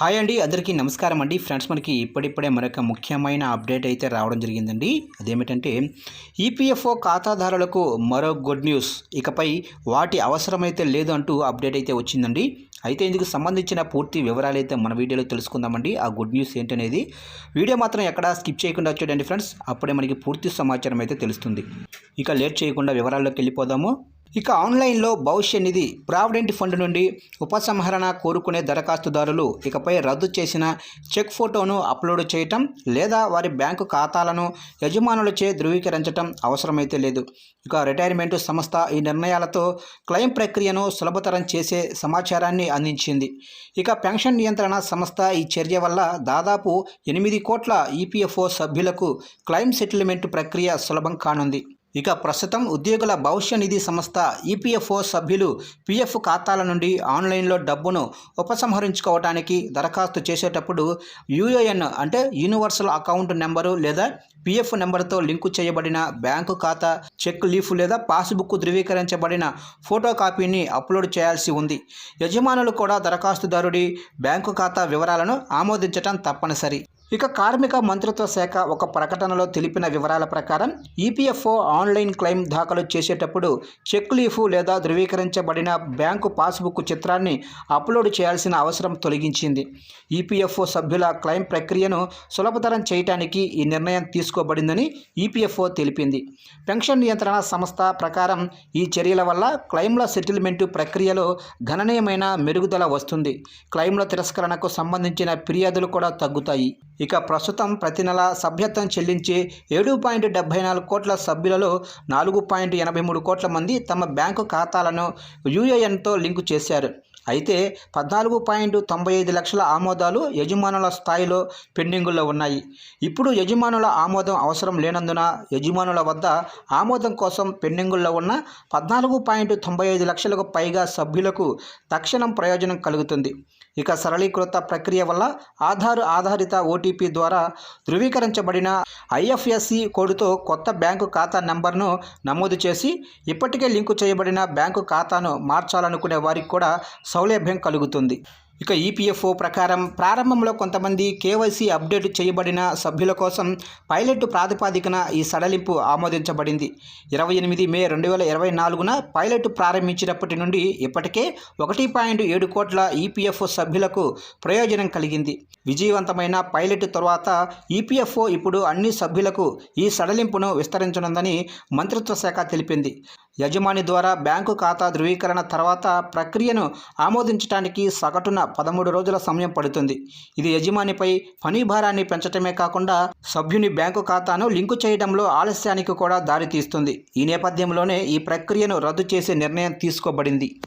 Hi అండి అందరికీ నమస్కారం అండి. ఫ్రెండ్స్ మనకి ఇప్పుడిప్పుడే మరొక ముఖ్యమైన అప్డేట్ అయితే రావడం జరిగిందండి. అదేమిటంటే ఈపీఎఫ్ఓ ఖాతాదారులకు మరో గుడ్ న్యూస్. ఇకపై వాటి అవసరమైతే లేదు అంటూ అప్డేట్ అయితే వచ్చిందండి. అయితే ఇందుకు సంబంధించిన పూర్తి వివరాలు అయితే మన వీడియోలో తెలుసుకుందామండి. ఆ గుడ్ న్యూస్ ఏంటనేది వీడియో మాత్రం ఎక్కడా స్కిప్ చేయకుండా చూడండి ఫ్రెండ్స్. అప్పుడే మనకి పూర్తి సమాచారం అయితే తెలుస్తుంది. ఇక లేట్ చేయకుండా వివరాల్లోకి వెళ్ళిపోదాము. ఇక ఆన్లైన్లో భవిష్య నిధి ప్రావిడెంట్ ఫండ్ నుండి ఉపసంహరణ కోరుకునే దరఖాస్తుదారులు ఇకపై రద్దు చేసిన చెక్ ఫోటోను అప్లోడ్ చేయటం లేదా వారి బ్యాంకు ఖాతాలను యజమానులచే ధృవీకరించటం అవసరమైతే లేదు. ఇక రిటైర్మెంట్ సంస్థ ఈ నిర్ణయాలతో క్లెయిమ్ ప్రక్రియను సులభతరం చేసే సమాచారాన్ని అందించింది. ఇక పెన్షన్ నియంత్రణ సంస్థ ఈ చర్య వల్ల దాదాపు ఎనిమిది కోట్ల ఈపీఎఫ్ఓ సభ్యులకు క్లెయిమ్ సెటిల్మెంట్ ప్రక్రియ సులభం కానుంది. ఇక ప్రస్తుతం ఉద్యోగుల భవిష్య నిధి సంస్థ ఈపీఎఫ్ఓ సభ్యులు పీఎఫ్ ఖాతాల నుండి ఆన్లైన్లో డబ్బును ఉపసంహరించుకోవడానికి దరఖాస్తు చేసేటప్పుడు యూఏఎన్ అంటే యూనివర్సల్ అకౌంట్ నెంబరు లేదా పిఎఫ్ నెంబర్తో లింకు చేయబడిన బ్యాంకు ఖాతా చెక్ లీఫ్ లేదా పాస్బుక్ ధృవీకరించబడిన ఫోటో కాపీని అప్లోడ్ చేయాల్సి ఉంది. యజమానులు కూడా దరఖాస్తుదారుడి బ్యాంకు ఖాతా వివరాలను ఆమోదించటం తప్పనిసరి. ఇక కార్మిక మంత్రిత్వ శాఖ ఒక ప్రకటనలో తెలిపిన వివరాల ప్రకారం ఈపీఎఫ్ఓ ఆన్లైన్ క్లెయిమ్ దాఖలు చేసేటప్పుడు చెక్ లీఫ్ లేదా ధృవీకరించబడిన బ్యాంకు పాస్బుక్ చిత్రాన్ని అప్లోడ్ చేయాల్సిన అవసరం తొలగించింది. ఈపీఎఫ్ఓ సభ్యుల క్లెయిమ్ ప్రక్రియను సులభతరం చేయడానికి ఈ నిర్ణయం తీసుకోబడిందని ఈపీఎఫ్ఓ తెలిపింది. పెన్షన్ నియంత్రణ సంస్థ ప్రకారం ఈ చర్యల వల్ల క్లెయిమ్ల సెటిల్మెంటు ప్రక్రియలో గణనీయమైన మెరుగుదల వస్తుంది. క్లెయిమ్ల తిరస్కరణకు సంబంధించిన ఫిర్యాదులు కూడా తగ్గుతాయి. ఇక ప్రస్తుతం ప్రతి నెల సభ్యత్వం చెల్లించే ఏడు పాయింట్ డెబ్బై నాలుగు కోట్ల సభ్యులలో నాలుగు పాయింట్ ఎనభై మూడు కోట్ల మంది తమ బ్యాంకు ఖాతాలను యూఏఎన్తో లింకు చేశారు. అయితే పద్నాలుగు పాయింట్ తొంభై ఐదు లక్షల ఆమోదాలు యజమానుల స్థాయిలో పెండింగుల్లో ఉన్నాయి. ఇప్పుడు యజమానుల ఆమోదం అవసరం లేనందున యజమానుల వద్ద ఆమోదం కోసం పెండింగుల్లో ఉన్న పద్నాలుగు పాయింట్ తొంభై ఐదు లక్షలకు పైగా సభ్యులకు తక్షణం ప్రయోజనం కలుగుతుంది. ఇక సరళీకృత ప్రక్రియ వల్ల ఆధార్ ఆధారిత ఓటీపీ ద్వారా ధృవీకరించబడిన ఐఎఫ్ఎస్సి కోడ్తో కొత్త బ్యాంకు ఖాతా నంబర్ను నమోదు చేసి ఇప్పటికే లింకు చేయబడిన బ్యాంకు ఖాతాను మార్చాలనుకునే వారికి కూడా సౌలభ్యం కలుగుతుంది. ఇక ఈపీఎఫ్ఓ ప్రకారం ప్రారంభంలో కొంతమంది కేవైసీ అప్డేట్ చేయబడిన సభ్యుల కోసం పైలట్ ప్రాతిపాదికన ఈ సడలింపు ఆమోదించబడింది. ఇరవై ఎనిమిది మే రెండు వేల ఇరవై నాలుగున పైలట్ ప్రారంభించినప్పటి నుండి ఇప్పటికే ఒకటి పాయింట్ ఏడు కోట్ల ఈపీఎఫ్ఓ సభ్యులకు ప్రయోజనం కలిగింది. విజయవంతమైన పైలట్ తర్వాత ఈపీఎఫ్ఓ ఇప్పుడు అన్ని సభ్యులకు ఈ సడలింపును విస్తరించనుందని మంత్రిత్వ శాఖ తెలిపింది. యజమాని ద్వారా బ్యాంకు ఖాతా ధృవీకరణ తర్వాత ప్రక్రియను ఆమోదించడానికి సగటున పదమూడు రోజుల సమయం పడుతుంది. ఇది యజమానిపై పని భారాన్ని పెంచటమే కాకుండా సభ్యుని బ్యాంకు ఖాతాను లింకు చేయడంలో ఆలస్యానికి కూడా దారితీస్తుంది. ఈ నేపథ్యంలోనే ఈ ప్రక్రియను రద్దు చేసే నిర్ణయం తీసుకోబడింది.